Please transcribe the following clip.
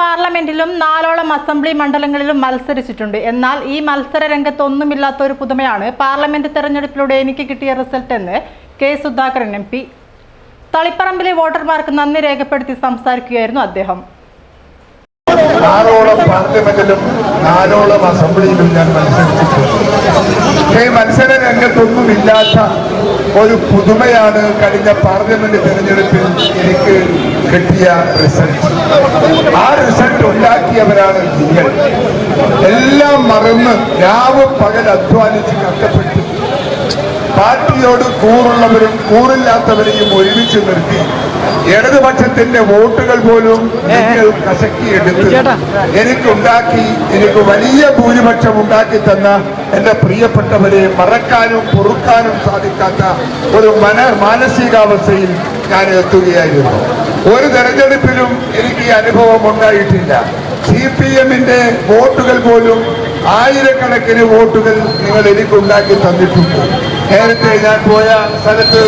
പാർലമെന്റിലും നാലോളം assembly മണ്ഡലങ്ങളിലും മത്സരിച്ചിട്ടുണ്ട്. എന്നാൽ ഈ മത്സര രംഗത്ത് ഒന്നുമില്ലാത്ത ഒരു പുതുമയാണ് പാർലമെന്റ് തെരഞ്ഞെടുപ്പിലൂടെ എനിക്ക് കിട്ടിയ റിസൾട്ട് എന്ന് കെ സുധാകരൻ എം പി. തളിപ്പറമ്പിലെ വോട്ടർമാർക്ക് നന്ദി രേഖപ്പെടുത്തി സംസാരിക്കുകയായിരുന്നു അദ്ദേഹം. ആറോളം പാർലമെന്റിലും നാലോളം അസംബ്ലിയിലും ഞാൻ മത്സരിച്ചിട്ടുണ്ട്. പക്ഷേ മത്സര രംഗത്തൊന്നുമില്ലാത്ത ഒരു പുതുമയാണ് കഴിഞ്ഞ പാർലമെന്റ് തെരഞ്ഞെടുപ്പിൽ എനിക്ക് കിട്ടിയ റിസൾട്ട് ആ റിസൾട്ട് ഉണ്ടാക്കിയവരാണ് നിങ്ങൾ. എല്ലാം മറന്ന് രാവ് പകൽ അധ്വാനിച്ച് കഷ്ടപ്പെട്ട് പാർട്ടിയോട് കൂറുള്ളവരും കൂറില്ലാത്തവരെയും ഒരുമിച്ച് നിർത്തി ഇടതുപക്ഷത്തിന്റെ വോട്ടുകൾ പോലും നിങ്ങൾ കശക്കിയെടുത്ത് എനിക്കുണ്ടാക്കി എനിക്ക് വലിയ ഭൂരിപക്ഷം ഉണ്ടാക്കി തന്ന എന്റെ പ്രിയപ്പെട്ടവരെ മറക്കാനും പൊറുക്കാനും സാധിക്കാത്ത ഒരു മന മാനസികാവസ്ഥയിൽ ഞാൻ എത്തുകയായിരുന്നു. ഒരു തെരഞ്ഞെടുപ്പിലും എനിക്ക് ഈ അനുഭവം ഉണ്ടായിട്ടില്ല. സി പി എമ്മിന്റെ വോട്ടുകൾ പോലും ആയിരക്കണക്കിന് വോട്ടുകൾ നിങ്ങൾ എനിക്ക് ഉണ്ടാക്കി തന്നിട്ടുണ്ട്. നേരത്തെ ഞാൻ പോയ സ്ഥലത്ത്